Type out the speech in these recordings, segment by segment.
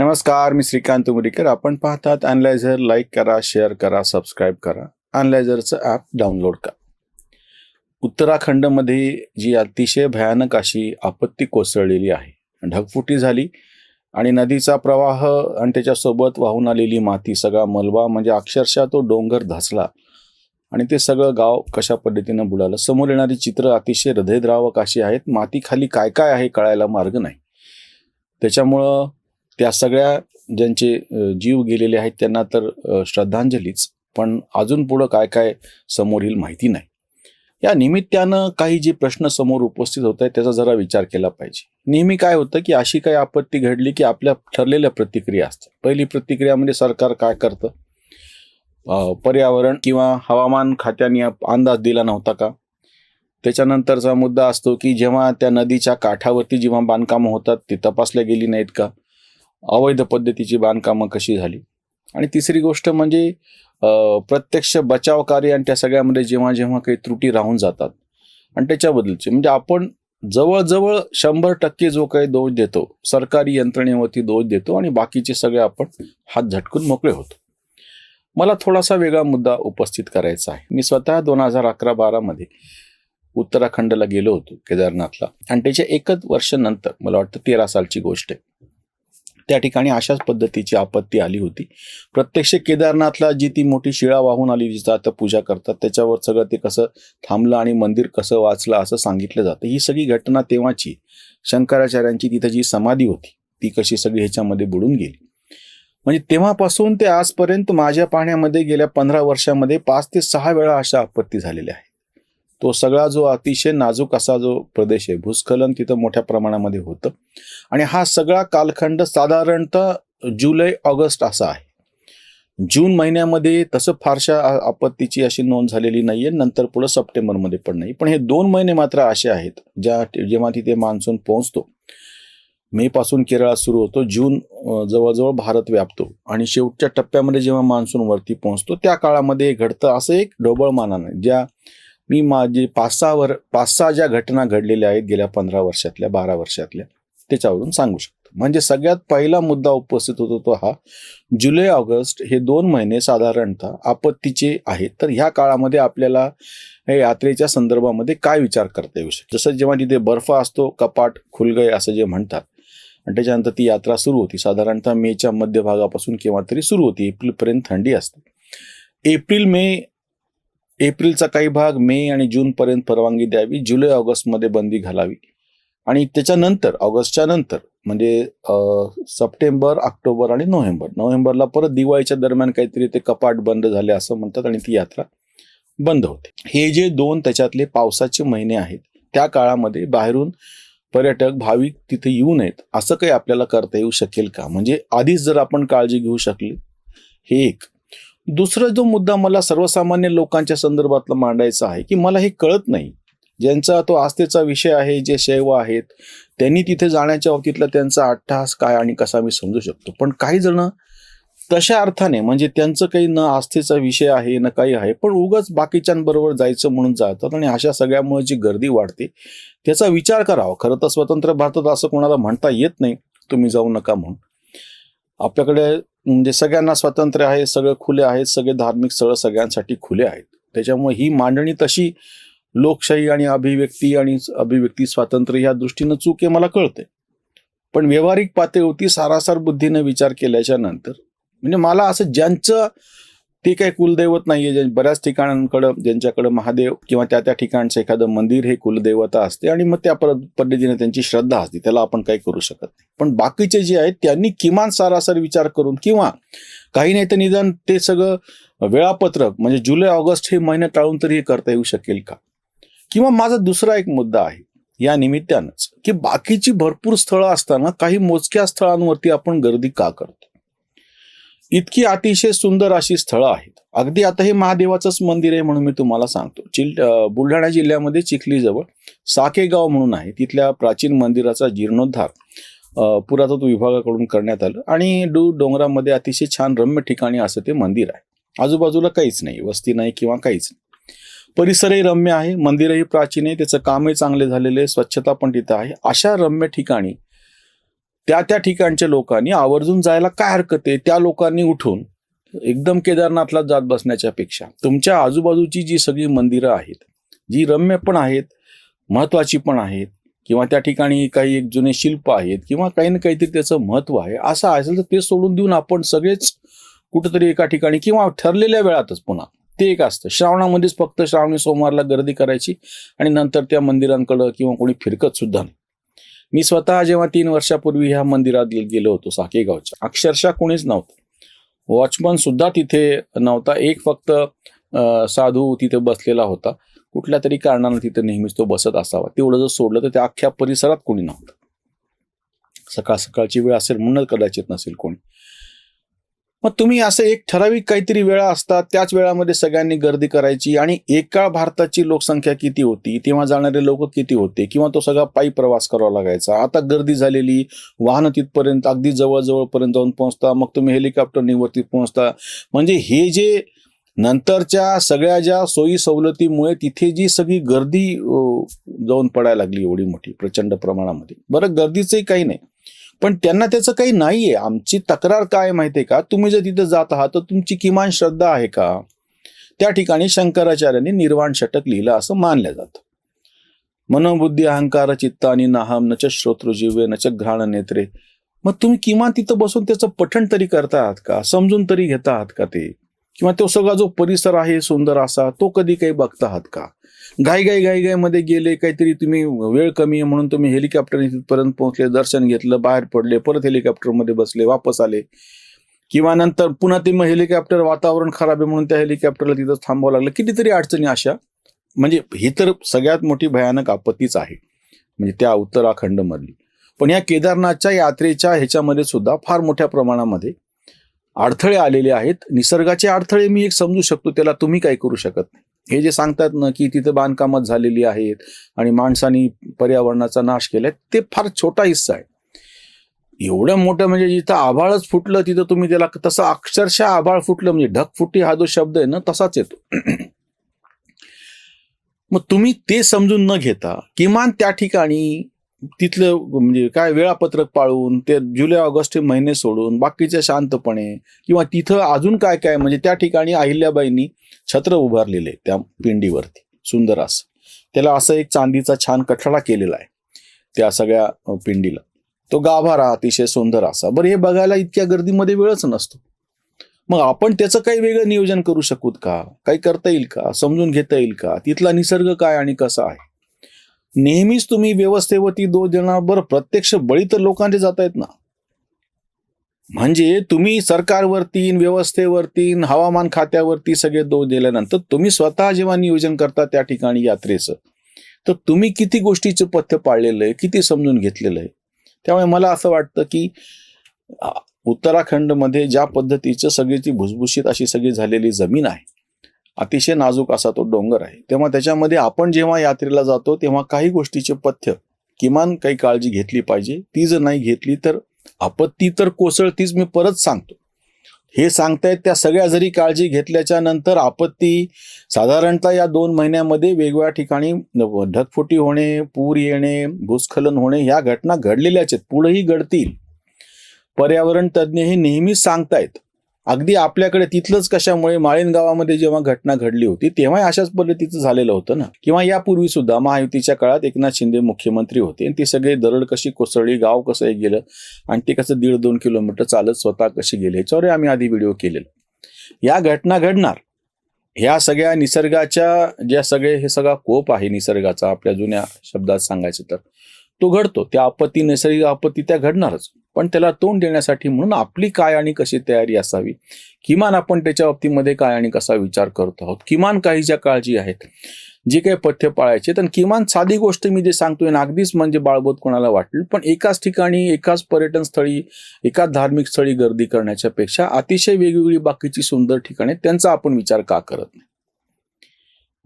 नमस्कार मी श्रीकांत उमरीकर. आपण पाहतात अनलायझर लाईक करा शेअर करा सबस्क्राईब करा. अनलायझरचं ॲप डाउनलोड करा. उत्तराखंडमध्ये जी अतिशय भयानक अशी आपत्ती कोसळलेली आहे. ढगफुटी झाली आणि नदीचा प्रवाह आणि त्याच्यासोबत वाहून आलेली माती सगळा मलबा म्हणजे अक्षरशः तो डोंगर धसला आणि ते सगळं गाव कशा पद्धतीनं बुडालं? समोर येणारी चित्र अतिशय हृदयद्रावक अशी आहेत. माती खाली काय काय आहे कळायला मार्ग नाही. त्याच्यामुळं त्या सगळ्या ज्यांचे जीव गेलेले आहेत त्यांना तर श्रद्धांजलीच. पण अजून पुढं काय काय समोर येईल माहिती नाही. या निमित्तानं काही जे प्रश्न समोर उपस्थित होत आहेत त्याचा जरा विचार केला पाहिजे. नेहमी काय होतं की अशी काही आपत्ती घडली की आपल्या ठरलेल्या प्रतिक्रिया असतात. पहिली प्रतिक्रिया म्हणजे सरकार काय करतं? पर्यावरण किंवा हवामान खात्याने अंदाज दिला नव्हता का? त्याच्यानंतरचा मुद्दा असतो की जेव्हा त्या नदीच्या काठावरती जेव्हा बांधकामं होतात ती तपासल्या गेली नाहीत का? अवैध पद्धतीची बांधकामं कशी झाली? आणि तिसरी गोष्ट म्हणजे प्रत्यक्ष बचाव कार्य आणि त्या सगळ्यामध्ये जेव्हा जेव्हा काही त्रुटी राहून जातात आणि त्याच्याबद्दलचे म्हणजे आपण जवळजवळ शंभर टक्के जो काही दोष देतो सरकारी यंत्रणेवरती दोष देतो आणि बाकीचे सगळे आपण हात झटकून मोकळे होतो. मला थोडासा वेगळा मुद्दा उपस्थित करायचा आहे. मी स्वतः दोन हजार अकरा बारामध्ये उत्तराखंडला गेलो होतो केदारनाथला. आणि त्याच्या एकच वर्षानंतर मला वाटतं तेरा सालची गोष्ट आहे त्या ठिकाणी अशाच पद्धतीची आपत्ती आली होती. प्रत्यक्ष केदारनाथला जी ती मोठी शिळा वाहून आली जिथं आता पूजा करतात त्याच्यावर सगळं ते कसं थांबलं आणि मंदिर कसं वाचलं असं सांगितलं जातं. ही सगळी घटना तेव्हाची शंकराचार्यांची तिथं जी समाधी होती ती कशी सगळी ह्याच्यामध्ये बुडून गेली. म्हणजे तेव्हापासून ते आजपर्यंत माझ्या पाहण्यामध्ये गेल्या पंधरा वर्षामध्ये पाच ते सहा वेळा अशा आपत्ती झालेल्या आहेत. तो सगळा जो अतिशय नाजूक असा जो प्रदेश आहे भूस्खलन तिथं मोठ्या प्रमाणामध्ये होतं. आणि हा सगळा कालखंड साधारणतः जुलै ऑगस्ट असा आहे. जून महिन्यामध्ये तसं फारशा आपत्तीची अशी नोंद झालेली नाही आहे नंतर पुढं सप्टेंबरमध्ये पण नाही. पण हे दोन महिने मात्र असे आहेत ज्या जेव्हा तिथे मान्सून पोहोचतो. मे पासून केरळात सुरू होतो. जून जवळजवळ भारत व्यापतो. आणि शेवटच्या टप्प्यामध्ये जेव्हा मान्सून वरती पोहोचतो त्या काळामध्ये घडतं असं एक ढोबळमानानं ज्या मी माझे पाच सहा वर पाच सहा ज्या घटना घडलेल्या आहेत गेल्या पंधरा वर्षातल्या बारा वर्षातल्या त्याच्यावरून सांगू शकतो. म्हणजे सगळ्यात पहिला मुद्दा उपस्थित होतो तो हा जुलै ऑगस्ट हे दोन महिने साधारणतः आपत्तीचे आहेत. तर ह्या काळामध्ये आपल्याला यात्रेच्या संदर्भामध्ये काय विचार करता येऊ शकतो? जसं जेव्हा तिथे बर्फ असतो कपाट खुलगय असं जे म्हणतात आणि त्याच्यानंतर ती यात्रा सुरू होती. साधारणतः मेच्या मध्यभागापासून केव्हा तरी सुरू होती. एप्रिलपर्यंत थंडी असते. एप्रिल मे एप्रिलचा काही भाग मे आणि जूनपर्यंत परवानगी द्यावी जुलै ऑगस्टमध्ये बंदी घालावी. आणि त्याच्यानंतर ऑगस्टच्या नंतर म्हणजे सप्टेंबर ऑक्टोबर आणि नोव्हेंबर. नोव्हेंबरला परत दिवाळीच्या दरम्यान काहीतरी ते कपाट बंद झाले असं म्हणतात आणि ती यात्रा बंद होते. हे जे दोन त्याच्यातले पावसाचे महिने आहेत त्या काळामध्ये बाहेरून पर्यटक भाविक तिथे येऊ नयेत असं काही आपल्याला करता येऊ शकेल का? म्हणजे आधीच जर आपण काळजी घेऊ शकली हे एक. दुसरा जो मुद्दा मला सर्वसामान्य लोकांच्या संदर्भातला मांडायचा आहे की मला हे कळत नाही. ज्यांचा तो आस्थेचा विषय आहे जे शैव आहेत त्यांनी तिथे जाण्याच्या बाबतीतला त्यांचा अट्टहास काय आणि कसा मी समजू शकतो. पण काही जण तशा अर्थाने म्हणजे त्यांचं काही न आस्थेचा विषय आहे न काही आहे पण उगाच बाकीच्यांबरोबर जायचं म्हणून जातात आणि अशा सगळ्यामुळे जी गर्दी वाढते त्याचा विचार करावा. खरं तर स्वतंत्र भारतात असं कोणाला म्हणता येत नाही तुम्ही जाऊ नका म्हणून. आपल्याकडे म्हणजे सगळ्यांना स्वातंत्र्य आहे सगळं खुले आहेत सगळे धार्मिक स्थळं सगळ्यांसाठी खुले आहेत. त्याच्यामुळे ही मांडणी तशी लोकशाही आणि अभिव्यक्ती आणि अभिव्यक्ती स्वातंत्र्य या दृष्टीनं चूक आहे मला कळते पण व्यावहारिक पातळीवरती सारासार बुद्धीने विचार केल्याच्यानंतर म्हणजे मला असं ज्यांचं ते काही कुलदैवत नाहीये. ज्या- बऱ्याच ठिकाणांकडं ज्यांच्याकडं महादेव किंवा त्या त्या ठिकाणचं एखादं मंदिर हे कुलदेवता असते आणि मग त्या पद्धतीने त्यांची श्रद्धा असते. त्याला आपण काही करू शकत नाही. पण बाकीचे जे आहेत त्यांनी किमान सारासार विचार करून किंवा काही नाही तर निदान ते सगळं वेळापत्रक म्हणजे जुलै ऑगस्ट हे महिने टाळून तरी हे करता येऊ शकेल का? किंवा माझा दुसरा एक मुद्दा आहे या निमित्तानंच की बाकीची भरपूर स्थळं असताना काही मोजक्या स्थळांवरती आपण गर्दी का करतो? इतकी अतिशय सुंदर अशी स्थळं आहेत. अगदी आता हे महादेवाचंच मंदिर आहे म्हणून मी तुम्हाला सांगतो. चिल बुलढाणा जिल्ह्यामध्ये चिखलीजवळ साकेगाव म्हणून आहे. तिथल्या प्राचीन मंदिराचा जीर्णोद्धार पुरातत्व विभागाकडून करण्यात आलं आणि डू डोंगरामध्ये अतिशय छान रम्य ठिकाणी असं ते मंदिर आहे. आजूबाजूला काहीच नाही. वस्ती नाही किंवा काहीच नाही. परिसरही रम्य आहे मंदिरही प्राचीन आहे त्याचं कामही चांगले झालेले स्वच्छता पण तिथं आहे. अशा रम्य ठिकाणी त्या त्या ठिकाणच्या लोकांनी आवर्जून जायला काय हरकत आहे त्या लोकांनी उठून एकदम केदारनाथला जात बसण्याच्या पेक्षा तुमच्या आजूबाजूची जी सगळी मंदिरं आहेत जी रम्य पण आहेत महत्वाची पण आहेत किंवा त्या ठिकाणी काही एक जुने शिल्प आहेत किंवा काही ना काहीतरी त्याचं महत्त्व आहे असं असेल तर ते सोडून देऊन आपण सगळेच कुठंतरी एका ठिकाणी किंवा ठरलेल्या वेळातच पुन्हा ते एक असतं. श्रावणामध्येच फक्त श्रावणी सोमवारला गर्दी करायची आणि नंतर त्या मंदिरांकडं किंवा कोणी फिरकत सुद्धा नाही. मी स्वतः जेव्हा तीन वर्षापूर्वी ह्या मंदिरात गेलो होतो साकेगावच्या अक्षरशः कोणीच नव्हतं. वॉचमन सुद्धा तिथे नव्हता. एक फक्त साधू तिथे बसलेला होता. कुठल्या तरी कारणानं तिथे नेहमीच तो बसत असावा. तेवढं जर सोडलं तर त्या अख्ख्या परिसरात कोणी नव्हतं. सकाळ सकाळची वेळ असेल म्हणून कदाचित नसेल कोणी. मग तुम्ही असं एक ठराविक काहीतरी वेळा असतात त्याच वेळामध्ये सगळ्यांनी गर्दी करायची आणि एका भारताची लोकसंख्या किती होती तेव्हा जाणारे लोक किती होते किंवा तो सगळा पायी प्रवास करावा लागायचा. आता गर्दी झालेली वाहनं तिथपर्यंत अगदी जवळजवळपर्यंत जाऊन पोहोचता मग तुम्ही हेलिकॉप्टरनी वरती पोहोचता. म्हणजे हे जे नंतरच्या सगळ्या ज्या सोयी सवलतीमुळे तिथे जी सगळी गर्दी जाऊन पडायला लागली एवढी मोठी प्रचंड प्रमाणामध्ये. बरं गर्दीचंही काही नाही. पण त्यांना त्याचं काही नाहीये. आमची तक्रार काय माहितीये का? तुम्ही जर तिथं जात आहात तर तुमची किमान श्रद्धा आहे का? त्या ठिकाणी शंकराचार्यांनी निर्वाण षटक लिहिलं असं मानलं जातं. मनोबुद्धी अहंकार चित्त आणि नाहम न च श्रोतृजीवे न च घ्राण नेत्रे. मग तुम्ही किमान तिथं बसून त्याचं पठण तरी करता आहात का? समजून तरी घेता आहात का ते? किंवा तो सगळा जो परिसर आहे सुंदर असा तो कधी काही बघता आहात का? घाई घाई घाई घाई मध्ये गेले काहीतरी तुम्ही वेळ कमी आहे म्हणून तुम्ही हेलिकॉप्टरने तिथपर्यंत पोहोचले दर्शन घेतलं बाहेर पडले परत हेलिकॉप्टरमध्ये बसले वापस आले. किंवा नंतर पुन्हा ते मग हेलिकॉप्टर वातावरण खराब आहे म्हणून त्या हेलिकॉप्टरला तिथं थांबावं लागलं. कितीतरी अडचणी अशा. म्हणजे ही तर सगळ्यात मोठी भयानक आपत्तीच आहे. म्हणजे त्या उत्तराखंडमधली. पण या केदारनाथच्या यात्रेच्या ह्याच्यामध्ये सुद्धा फार मोठ्या प्रमाणामध्ये अडथळे आलेले आहेत. निसर्गाचे अडथळे मी एक समजू शकतो त्याला तुम्ही काय करू शकत नाही. हे जे सांगतात ना की तिथे बांधकामात झालेली आहेत आणि माणसानी पर्यावरणाचा नाश केलाय ते फार छोटा हिस्सा आहे. एवढं मोठं म्हणजे जिथं आभाळच फुटलं तिथं तुम्ही त्याला तसं अक्षरशः आभाळ फुटलं म्हणजे ढगफुटी हा जो शब्द आहे ना तसाच येतो. मग तुम्ही ते समजून न घेता किमान त्या ठिकाणी तिथलं म्हणजे काय वेळापत्रक पाळून ते जुलै ऑगस्ट हे महिने सोडून बाकीचे शांतपणे किंवा तिथं अजून काय काय म्हणजे त्या ठिकाणी अहिल्याबाईंनी छत्र उभारलेले त्या पिंडीवरती सुंदर असं. त्याला असं एक चांदीचा छान कठडा केलेला आहे त्या सगळ्या पिंडीला. तो गाभारा अतिशय सुंदर असा. बरं हे बघायला इतक्या गर्दीमध्ये वेळच नसतो. मग आपण त्याचं काही वेगळं नियोजन करू शकूत का? काही करता येईल का? समजून घेता येईल का? तिथला निसर्ग काय आणि कसा आहे? नेहमीच तुम्ही व्यवस्थेवरती दोष देणार प्रत्यक्ष बळी तर लोकांचे जात आहेत ना. म्हणजे तुम्ही सरकारवरती व्यवस्थेवरती हवामान खात्यावरती सगळे दोष दिल्यानंतर तुम्ही स्वतः जेव्हा नियोजन करता त्या ठिकाणी यात्रेचं तर तुम्ही किती गोष्टीचं पथ्य पाळलेलं आहे किती समजून घेतलेलं आहे. त्यामुळे मला असं वाटतं की उत्तराखंडमध्ये ज्या पद्धतीचं सगळी ती भुसभुशीत अशी सगळी झालेली जमीन आहे अतिशय नाजूक असा तो डोंगर आहे. तेव्हा त्याच्यामध्ये आपण जेव्हा यात्रेला जातो तेव्हा काही गोष्टीचे पथ्य किमान काही काळजी घेतली पाहिजे. ती जर नाही घेतली तर आपत्ती तर कोसळतीच मी परत सांगतो. हे सांगतायत त्या सगळ्या जरी काळजी घेतल्याच्या नंतर आपत्ती साधारणतः या दोन महिन्यामध्ये वेगवेगळ्या ठिकाणी ढगफुटी होणे पूर येणे भूस्खलन होणे ह्या घटना घडलेल्याच आहेत. पुढेही घडतील. पर्यावरण तज्ज्ञ हे नेहमीच सांगतायत. अगदी आपल्याकडे तिथलंच कशामुळे माळीन गावामध्ये जेव्हा घटना घडली होती तेव्हा अशाच पद्धतीचं झालेलं होतं ना? किंवा यापूर्वी सुद्धा महायुतीच्या काळात एकनाथ शिंदे मुख्यमंत्री होते आणि ती सगळे दरड कशी कोसळली गाव कसं हे गेलं आणि ते कसं दीड दोन किलोमीटर चालत स्वतः कशी गेले याच्यावर आम्ही आधी व्हिडिओ केलेला. या घटना घडणार. ह्या सगळ्या निसर्गाच्या ज्या सगळे हे सगळा कोप आहे निसर्गाचा आपल्या जुन्या शब्दात सांगायचं तर. तो घडतो. त्या आपत्ती नैसर्गिक आपत्ती त्या घडणारच. पण त्याला तोंड देण्यासाठी म्हणून आपली काय आणि कशी तयारी असावी? किमान आपण त्याच्या बाबतीमध्ये काय आणि कसा विचार करतो आहोत? किमान काही ज्या काळजी आहेत. जे काही पथ्य पाळायचे तर किमान साधी गोष्ट मी जे सांगतोय ना अगदीच म्हणजे बाळबोध कोणाला वाटेल पण एकाच ठिकाणी एकाच पर्यटन स्थळी एकाच धार्मिक स्थळी गर्दी करण्याच्या पेक्षा अतिशय वेगवेगळी बाकीची सुंदर ठिकाणे त्यांचा आपण विचार का करत नाही?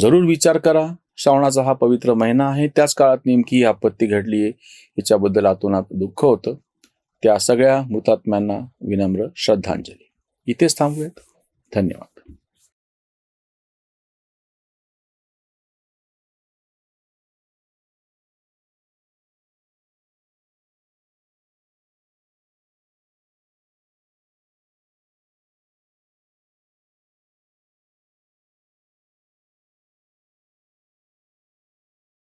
जरूर विचार करा. श्रावणाचा हा पवित्र महिना आहे. त्याच काळात नेमकी ही आपत्ती घडली आहे याच्याबद्दल आतोनात दुःख होतं. त्या सगळ्या मृतात्म्यांना विनम्र श्रद्धांजली. इथेच थांबूयात. धन्यवाद.